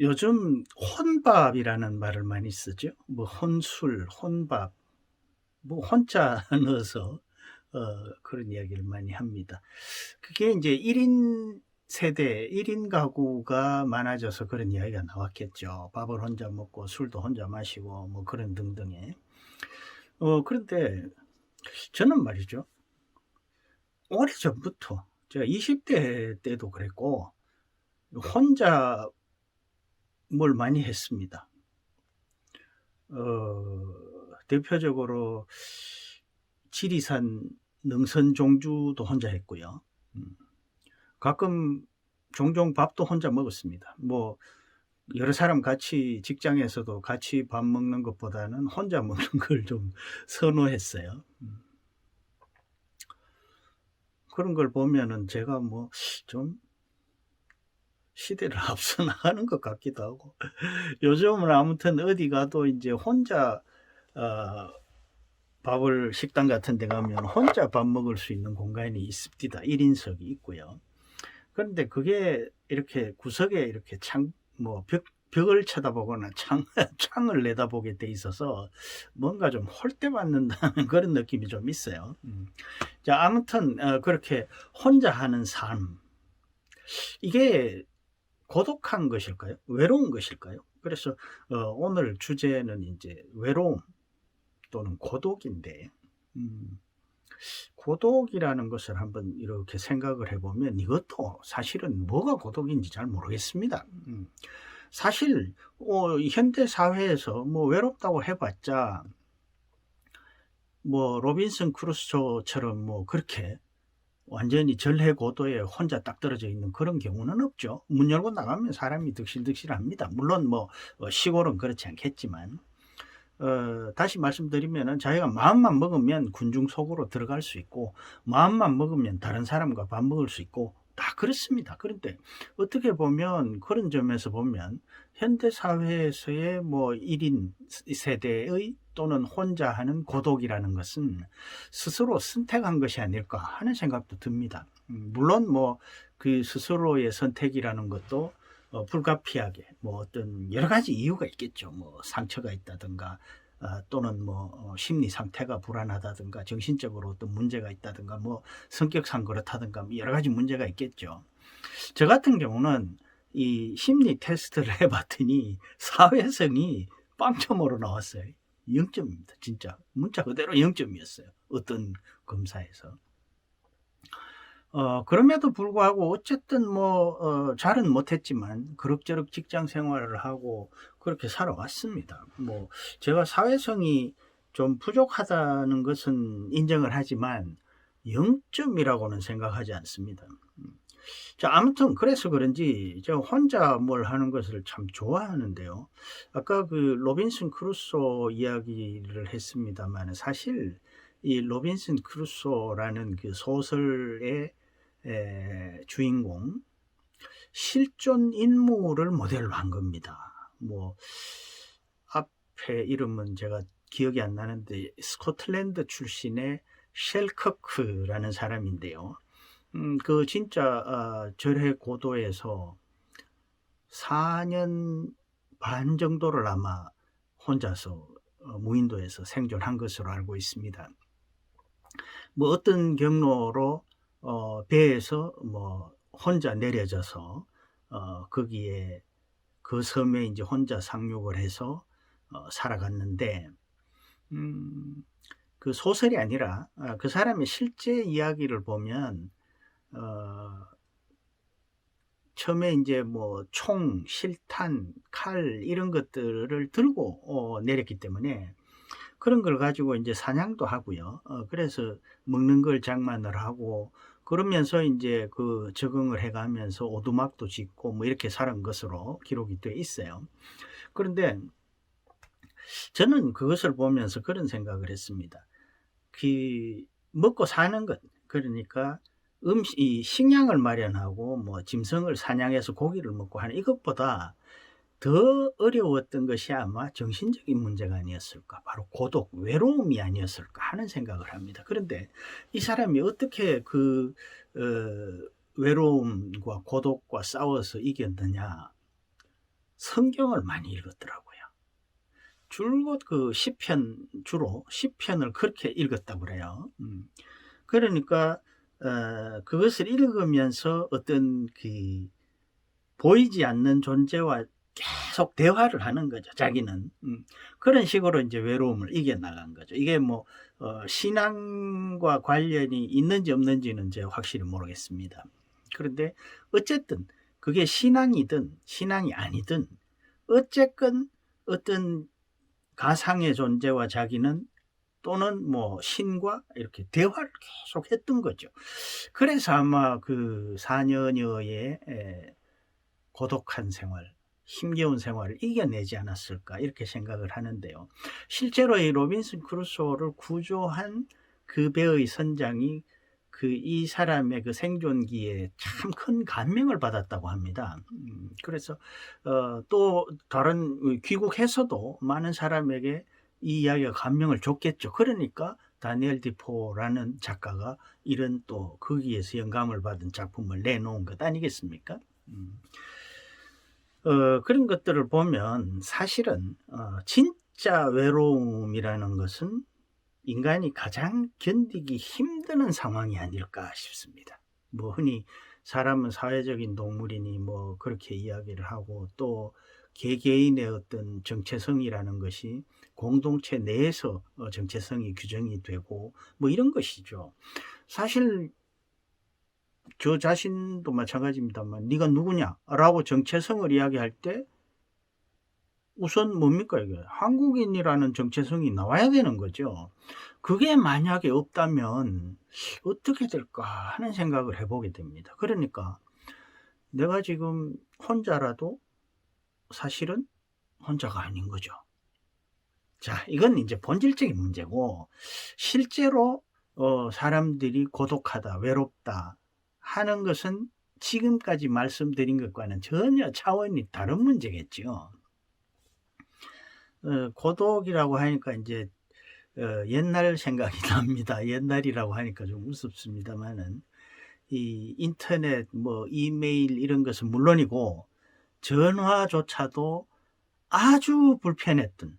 요즘 혼밥이라는 말을 많이 쓰죠. 뭐 혼술, 혼밥, 뭐 혼자 넣어서 어, 그런 이야기를 많이 합니다. 그게 이제 1인 세대, 1인 가구가 많아져서 그런 이야기가 나왔겠죠. 밥을 혼자 먹고 술도 혼자 마시고 뭐 그런 등등의. 어, 그런데 저는 말이죠. 오래전부터 제가 20대 때도 그랬고 혼자 뭘 많이 했습니다. 어, 대표적으로 지리산 능선 종주도 혼자 했고요. 음, 가끔 종종 밥도 혼자 먹었습니다. 뭐 여러 사람 같이 직장에서도 같이 밥 먹는 것보다는 혼자 먹는 걸 좀 선호했어요. 음. 그런 걸 보면은 제가 뭐 좀 시대를 앞서 나가는 것 같기도 하고 요즘은 아무튼 어디 가도 이제 혼자 어, 밥을 식당 같은 데 가면 혼자 밥 먹을 수 있는 공간이 있습니다. 1인석이 있고요. 그런데 그게 이렇게 구석에 이렇게 창, 뭐 벽, 벽을 쳐다보거나 창, 창을 내다보게 돼 있어서 뭔가 좀 홀대받는다는 그런 느낌이 좀 있어요. 음. 자, 아무튼, 어, 그렇게 혼자 하는 삶. 이게 고독한 것일까요? 외로운 것일까요? 그래서 어, 오늘 주제는 이제 외로움 또는 고독인데 음, 고독이라는 것을 한번 이렇게 생각을 해보면 이것도 사실은 뭐가 고독인지 잘 모르겠습니다. 음, 사실 어, 현대 사회에서 뭐 외롭다고 해봤자 뭐 로빈슨 크루소처럼 뭐 그렇게 완전히 전해고도에 혼자 딱 떨어져 있는 그런 경우는 없죠. 문 열고 나가면 사람이 득실득실합니다. 물론 뭐 어, 시골은 그렇지 않겠지만 어, 다시 말씀드리면은 자기가 마음만 먹으면 군중 속으로 들어갈 수 있고 마음만 먹으면 다른 사람과 밥 먹을 수 있고 다 그렇습니다. 그런데 어떻게 보면 그런 점에서 보면 현대 사회에서의 뭐 1인 세대의 또는 혼자 하는 고독이라는 것은 스스로 선택한 것이 아닐까 하는 생각도 듭니다. 음, 물론 뭐 그 스스로의 선택이라는 것도 어, 불가피하게 뭐 어떤 여러 가지 이유가 있겠죠. 뭐 상처가 있다든가 어, 또는 뭐 어, 심리 상태가 불안하다든가 정신적으로 어떤 문제가 있다든가 뭐 성격상 그렇다든가 뭐 여러 가지 문제가 있겠죠. 저 같은 경우는 이 심리 테스트를 해봤더니 사회성이 빵점으로 나왔어요. 0점입니다. 진짜 문자 그대로 0점이었어요. 어떤 검사에서. 어, 그럼에도 불구하고 어쨌든 뭐, 어, 잘은 못했지만 그럭저럭 직장 생활을 하고 그렇게 살아왔습니다. 뭐, 제가 사회성이 좀 부족하다는 것은 인정을 하지만 0점이라고는 생각하지 않습니다. 음. 자, 아무튼 그래서 그런지 제가 혼자 뭘 하는 것을 참 좋아하는데요. 아까 그 로빈슨 크루소 이야기를 했습니다만 사실 이 로빈슨 크루소라는 그 소설의 에, 주인공 실존 인물을 모델로 한 겁니다. 뭐 앞에 이름은 제가 기억이 안 나는데 스코틀랜드 출신의 쉘커크라는 사람인데요. 음, 그 진짜 어, 절해 고도에서 4년 반 정도를 아마 혼자서 어, 무인도에서 생존한 것으로 알고 있습니다. 뭐 어떤 경로로 어, 배에서 뭐 혼자 내려져서 어, 거기에 그 섬에 이제 혼자 상륙을 해서 어, 살아갔는데 음, 그 소설이 아니라 아, 그 사람의 실제 이야기를 보면 어, 처음에 이제 뭐 총, 실탄, 칼 이런 것들을 들고 어, 내렸기 때문에 그런 걸 가지고 이제 사냥도 하고요. 어, 그래서 먹는 걸 장만을 하고 그러면서 이제 그 적응을 해가면서 오두막도 짓고 뭐 이렇게 살은 것으로 기록이 되어 있어요. 그런데 저는 그것을 보면서 그런 생각을 했습니다. 그 먹고 사는 것 그러니까 음식 이 식량을 마련하고 뭐 짐승을 사냥해서 고기를 먹고 하는 이것보다 더 어려웠던 것이 아마 정신적인 문제가 아니었을까. 바로 고독, 외로움이 아니었을까 하는 생각을 합니다. 그런데 이 사람이 어떻게 그, 어, 외로움과 고독과 싸워서 이겼느냐. 성경을 많이 읽었더라고요. 줄곧 그 시편 주로 시편을 그렇게 읽었다고 그래요. 음. 그러니까 어, 그것을 읽으면서 어떤 그 보이지 않는 존재와 계속 대화를 하는 거죠. 자기는 음. 그런 식으로 이제 외로움을 이겨 나간 거죠. 이게 뭐 어, 신앙과 관련이 있는지 없는지는 이제 확실히 모르겠습니다. 그런데 어쨌든 그게 신앙이든 신앙이 아니든 어쨌건 어떤 가상의 존재와 자기는 또는 뭐 신과 이렇게 대화를 계속 했던 거죠. 그래서 아마 그 4년여의 고독한 생활, 힘겨운 생활을 이겨내지 않았을까 이렇게 생각을 하는데요. 실제로 이 로빈슨 크루소를 구조한 그 배의 선장이 그 이 사람의 그 생존기에 참 큰 감명을 받았다고 합니다. 음, 그래서 어, 또 다른 귀국해서도 많은 사람에게 이 이야기가 감명을 줬겠죠. 그러니까 다니엘 디포라는 작가가 이런 또 거기에서 영감을 받은 작품을 내놓은 것 아니겠습니까? 음. 어, 그런 것들을 보면 사실은 어, 진짜 외로움이라는 것은 인간이 가장 견디기 힘드는 상황이 아닐까 싶습니다. 뭐 흔히 사람은 사회적인 동물이니 뭐 그렇게 이야기를 하고 또 개개인의 어떤 정체성이라는 것이 공동체 내에서 어, 정체성이 규정이 되고 뭐 이런 것이죠. 사실 저 자신도 마찬가지입니다만 네가 누구냐라고 정체성을 이야기할 때 우선 뭡니까 이게 한국인이라는 정체성이 나와야 되는 거죠. 그게 만약에 없다면 어떻게 될까 하는 생각을 해보게 됩니다. 그러니까 내가 지금 혼자라도 사실은 혼자가 아닌 거죠. 자, 이건 이제 본질적인 문제고 실제로 어, 사람들이 고독하다, 외롭다 하는 것은 지금까지 말씀드린 것과는 전혀 차원이 다른 문제겠죠. 어, 고독이라고 하니까 이제 어, 옛날 생각이 납니다. 옛날이라고 하니까 좀 우습습니다만은 이 인터넷 뭐 이메일 이런 것은 물론이고 전화조차도 아주 불편했던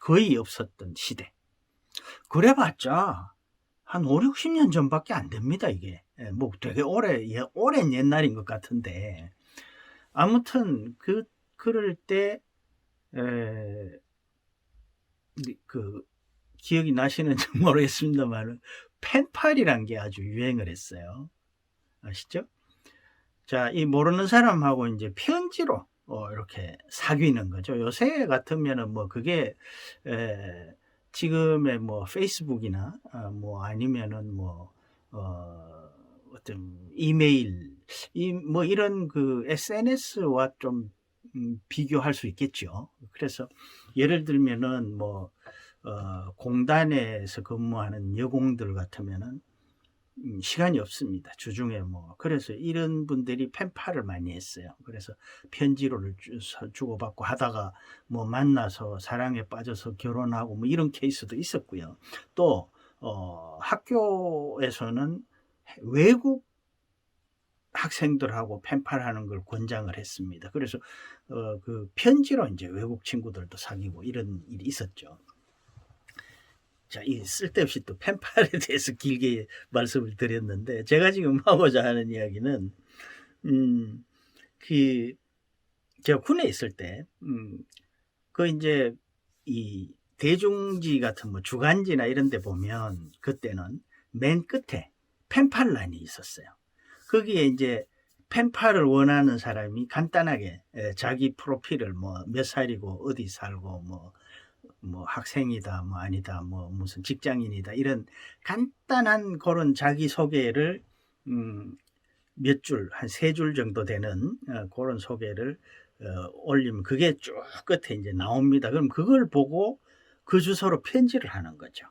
거의 없었던 시대. 그래봤자 한 5, 60년 전밖에 안 됩니다, 이게. 예, 뭐 되게 오래, 예, 오랜 옛날인 것 같은데. 아무튼, 그, 그럴 때, 에, 그, 기억이 나시는지 모르겠습니다만, 펜팔이란 게 아주 유행을 했어요. 아시죠? 자, 이 모르는 사람하고 이제 편지로 어, 이렇게 사귀는 거죠. 요새 같으면은 뭐 그게 에, 지금의 뭐 페이스북이나 어, 뭐 아니면은 뭐 어, 어떤 이메일 이 뭐 이런 그 SNS와 좀 음, 비교할 수 있겠죠. 그래서 예를 들면은 뭐 어, 공단에서 근무하는 여공들 같으면은 음, 시간이 없습니다. 주중에 뭐 그래서 이런 분들이 펜팔을 많이 했어요. 그래서 편지로를 주고받고 하다가 뭐 만나서 사랑에 빠져서 결혼하고 뭐 이런 케이스도 있었고요. 또 어, 학교에서는 외국 학생들하고 펜팔하는 걸 권장을 했습니다. 그래서 어, 그 편지로 이제 외국 친구들도 사귀고 이런 일이 있었죠. 자, 이 쓸데없이 또 펜팔에 대해서 길게 말씀을 드렸는데, 제가 지금 하고자 하는 이야기는, 음, 그, 제가 군에 있을 때, 음, 그 이제, 이 대중지 같은 뭐 주간지나 이런 데 보면, 그때는 맨 끝에 펜팔란이 있었어요. 거기에 이제 펜팔을 원하는 사람이 간단하게 자기 프로필을 뭐 몇 살이고 어디 살고 뭐뭐 학생이다, 뭐 아니다, 뭐 무슨 직장인이다 이런 간단한 그런 자기 소개를 음, 몇 줄, 한 세 줄 정도 되는 어, 그런 소개를 어, 올리면 그게 쭉 끝에 이제 나옵니다. 그럼 그걸 보고 그 주소로 편지를 하는 거죠.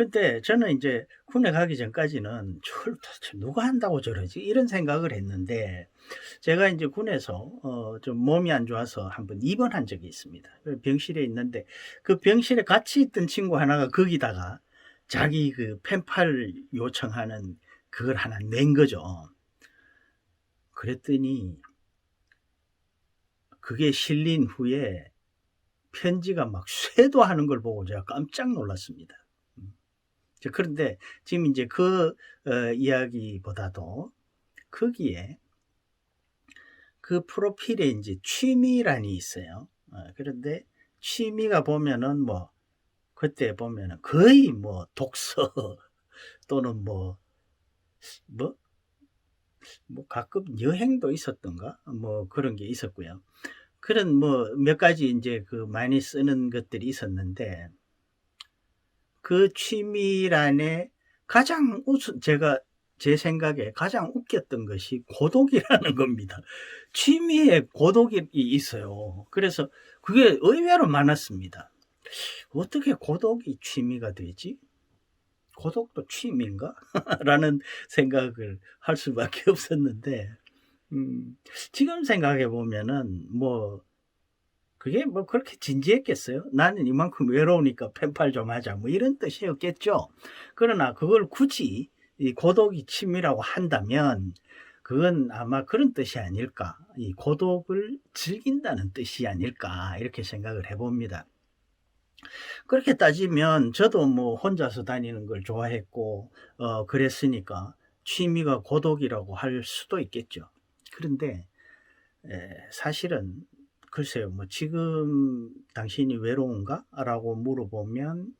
근데 저는 이제 군에 가기 전까지는 저를 도대체 누가 한다고 저러지? 이런 생각을 했는데 제가 이제 군에서 어 좀 몸이 안 좋아서 한번 입원한 적이 있습니다. 병실에 있는데 그 병실에 같이 있던 친구 하나가 거기다가 자기 그 펜팔 요청하는 그걸 하나 낸 거죠. 그랬더니 그게 실린 후에 편지가 막 쇄도하는 걸 보고 제가 깜짝 놀랐습니다. 그런데 지금 이제 그 어, 이야기보다도 거기에 그 프로필에 이제 취미란이 있어요. 어, 그런데 취미가 보면은 뭐 그때 보면은 거의 뭐 독서 또는 뭐 뭐, 뭐 가끔 여행도 있었던가 뭐 그런 게 있었고요. 그런 뭐 몇 가지 이제 그 많이 쓰는 것들이 있었는데 그 취미란에 가장 우스 제가 제 생각에 가장 웃겼던 것이 고독이라는 겁니다. 취미에 고독이 있어요. 그래서 그게 의외로 많았습니다. 어떻게 고독이 취미가 되지? 고독도 취미인가? 라는 생각을 할 수밖에 없었는데, 음, 지금 생각해 보면은, 뭐, 그게 뭐 그렇게 진지했겠어요? 나는 이만큼 외로우니까 펜팔 좀 하자. 뭐 이런 뜻이었겠죠. 그러나 그걸 굳이 이 고독이 취미라고 한다면, 그건 아마 그런 뜻이 아닐까. 이 고독을 즐긴다는 뜻이 아닐까. 이렇게 생각을 해봅니다. 그렇게 따지면 저도 뭐 혼자서 다니는 걸 좋아했고 어 그랬으니까 취미가 고독이라고 할 수도 있겠죠. 그런데 에, 사실은 글쎄요, 뭐 지금 당신이 외로운가? 라고 물어보면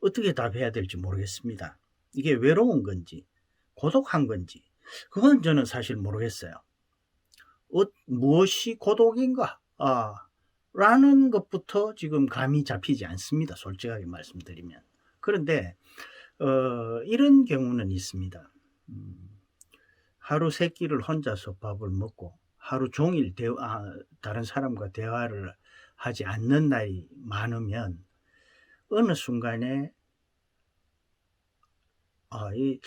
어떻게 답해야 될지 모르겠습니다. 이게 외로운 건지 고독한 건지 그건 저는 사실 모르겠어요. 어, 무엇이 고독인가? 아, 라는 것부터 지금 감이 잡히지 않습니다. 솔직하게 말씀드리면. 그런데, 어, 이런 경우는 있습니다. 음, 하루 세 끼를 혼자서 밥을 먹고 하루 종일 대화, 아, 다른 사람과 대화를 하지 않는 날이 많으면 어느 순간에 아, 이,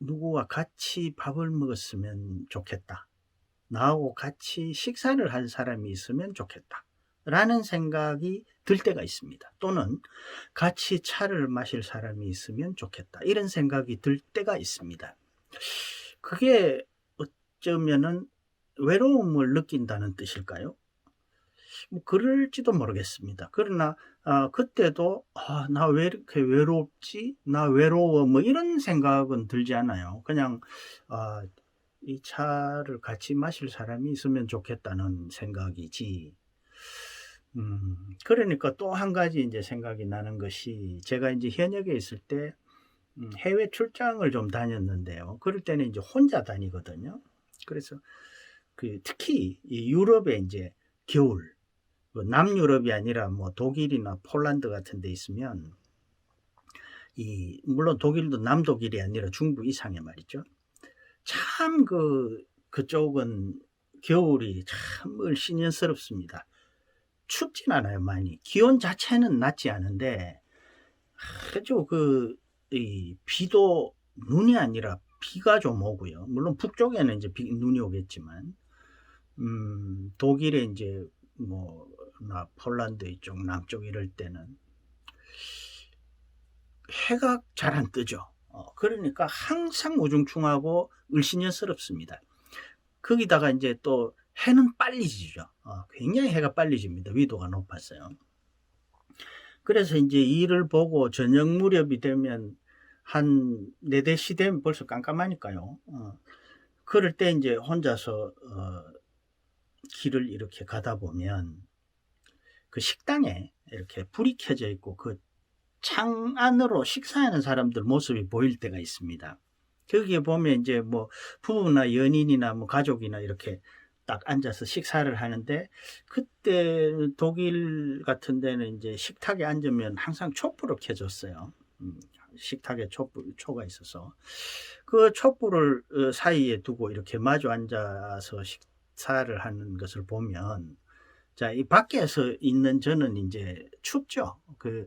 누구와 같이 밥을 먹었으면 좋겠다. 나하고 같이 식사를 한 사람이 있으면 좋겠다. 라는 생각이 들 때가 있습니다. 또는 같이 차를 마실 사람이 있으면 좋겠다. 이런 생각이 들 때가 있습니다. 그게 어쩌면은 외로움을 느낀다는 뜻일까요? 뭐 그럴지도 모르겠습니다. 그러나 아, 그때도 아, 나 왜 이렇게 외롭지? 나 외로워 뭐 이런 생각은 들지 않아요. 그냥 아, 이 차를 같이 마실 사람이 있으면 좋겠다는 생각이지. 음, 그러니까 또 한 가지 이제 생각이 나는 것이 제가 이제 현역에 있을 때 음, 해외 출장을 좀 다녔는데요. 그럴 때는 이제 혼자 다니거든요. 그래서 그 특히 이 유럽에 이제 겨울 뭐 남유럽이 아니라 뭐 독일이나 폴란드 같은 데 있으면 이 물론 독일도 남독일이 아니라 중부 이상의 말이죠. 참 그 그쪽은 겨울이 참 을씨년스럽습니다. 춥진 않아요, 많이. 기온 자체는 낮지 않은데 아주 그 이 비도 눈이 아니라 비가 좀 오고요. 물론 북쪽에는 이제 비, 눈이 오겠지만 음, 독일에 이제 뭐나 폴란드 이쪽 남쪽 이럴 때는 해가 잘 안 뜨죠. 어, 그러니까 항상 우중충하고 을신연스럽습니다. 거기다가 이제 또 해는 빨리 지죠. 어, 굉장히 해가 빨리 집니다. 위도가 높았어요. 그래서 이제 일을 보고 저녁 무렵이 되면 한 4대시 되면 벌써 깜깜하니까요. 어, 그럴 때 이제 혼자서 어, 길을 이렇게 가다 보면 그 식당에 이렇게 불이 켜져 있고 그 창 안으로 식사하는 사람들 모습이 보일 때가 있습니다. 거기에 보면 이제 뭐 부부나 연인이나 뭐 가족이나 이렇게 딱 앉아서 식사를 하는데 그때 독일 같은 데는 이제 식탁에 앉으면 항상 촛불을 켜줬어요. 음, 식탁에 촛불, 초가 있어서 그 촛불을 어, 사이에 두고 이렇게 마주 앉아서 식 사를 하는 것을 보면 자, 이 밖에서 있는 저는 이제 춥죠. 그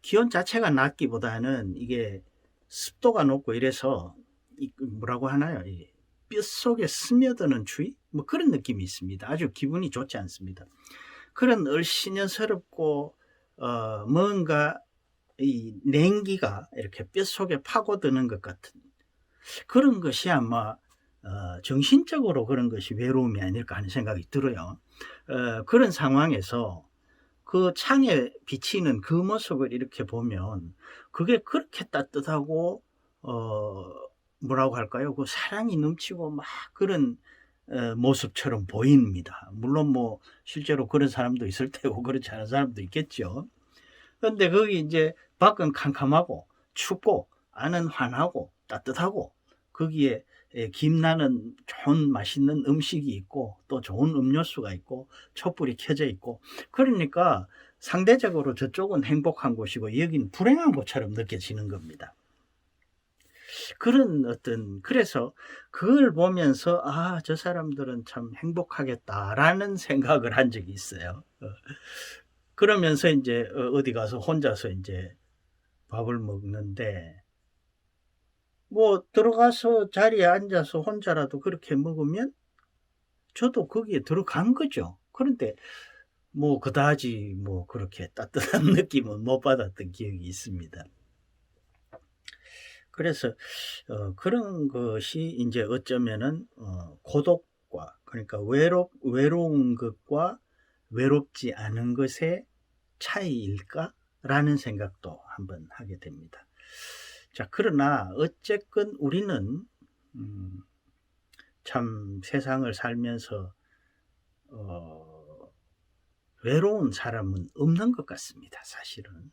기온 자체가 낮기보다는 이게 습도가 높고 이래서 이 뭐라고 하나요? 이 뼛속에 스며드는 추위? 뭐 그런 느낌이 있습니다. 아주 기분이 좋지 않습니다. 그런 얼씬연스럽고 어 뭔가 이 냉기가 이렇게 뼛속에 파고드는 것 같은 그런 것이 아마 어 정신적으로 그런 것이 외로움이 아닐까 하는 생각이 들어요. 어, 그런 상황에서 그 창에 비치는 그 모습을 이렇게 보면 그게 그렇게 따뜻하고 어 뭐라고 할까요? 그 사랑이 넘치고 막 그런 어, 모습처럼 보입니다. 물론 뭐 실제로 그런 사람도 있을 테고 그렇지 않은 사람도 있겠죠. 근데 거기 이제 밖은 캄캄하고 춥고 안은 환하고 따뜻하고 거기에 예, 김나는 좋은 맛있는 음식이 있고 또 좋은 음료수가 있고 촛불이 켜져 있고 그러니까 상대적으로 저쪽은 행복한 곳이고 여기는 불행한 곳처럼 느껴지는 겁니다. 그런 어떤 그래서 그걸 보면서 아 저 사람들은 참 행복하겠다라는 생각을 한 적이 있어요. 어. 그러면서 이제 어, 어디 가서 혼자서 이제 밥을 먹는데 뭐 들어가서 자리에 앉아서 혼자라도 그렇게 먹으면 저도 거기에 들어간 거죠. 그런데 뭐 그다지 뭐 그렇게 따뜻한 느낌은 못 받았던 기억이 있습니다. 그래서 어, 그런 것이 이제 어쩌면은 어, 고독과 그러니까 외롭 외로운 것과 외롭지 않은 것의 차이일까라는 생각도 한번 하게 됩니다. 자, 그러나 어쨌건 우리는 음, 참 세상을 살면서 어, 외로운 사람은 없는 것 같습니다. 사실은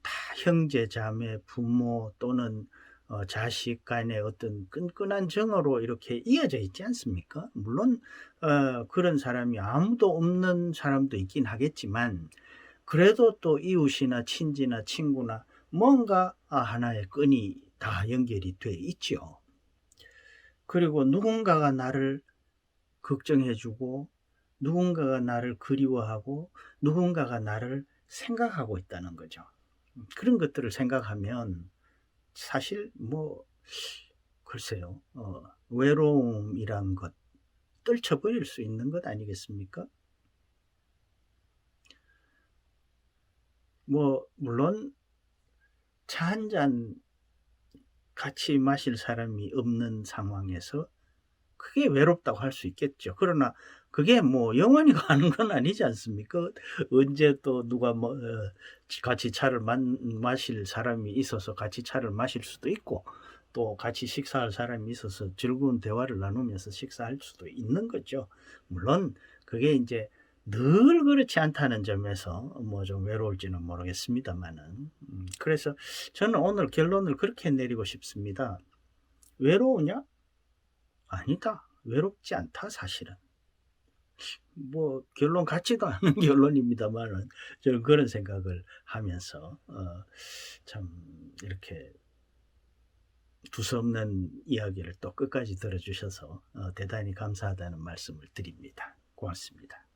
다 형제, 자매, 부모 또는 어, 자식 간의 어떤 끈끈한 정으로 이렇게 이어져 있지 않습니까? 물론 어, 그런 사람이 아무도 없는 사람도 있긴 하겠지만 그래도 또 이웃이나 친지나 친구나 뭔가 하나의 끈이 다 연결이 돼 있죠. 그리고 누군가가 나를 걱정해주고 누군가가 나를 그리워하고 누군가가 나를 생각하고 있다는 거죠. 그런 것들을 생각하면 사실 뭐 글쎄요 어, 외로움이란 것 떨쳐버릴 수 있는 것 아니겠습니까? 뭐 물론 차 한 잔 같이 마실 사람이 없는 상황에서 그게 외롭다고 할 수 있겠죠. 그러나 그게 뭐 영원히 가는 건 아니지 않습니까? 언제 또 누가 뭐 어, 같이 차를 마실 사람이 있어서 같이 차를 마실 수도 있고 또 같이 식사할 사람이 있어서 즐거운 대화를 나누면서 식사할 수도 있는 거죠. 물론 그게 이제 늘 그렇지 않다는 점에서 뭐 좀 외로울지는 모르겠습니다만은 음, 그래서 저는 오늘 결론을 그렇게 내리고 싶습니다. 외로우냐? 아니다. 외롭지 않다 사실은. 뭐 결론 같지도 않은 결론입니다만은 저는 그런 생각을 하면서 어, 참 이렇게 두서없는 이야기를 또 끝까지 들어주셔서 어, 대단히 감사하다는 말씀을 드립니다. 고맙습니다.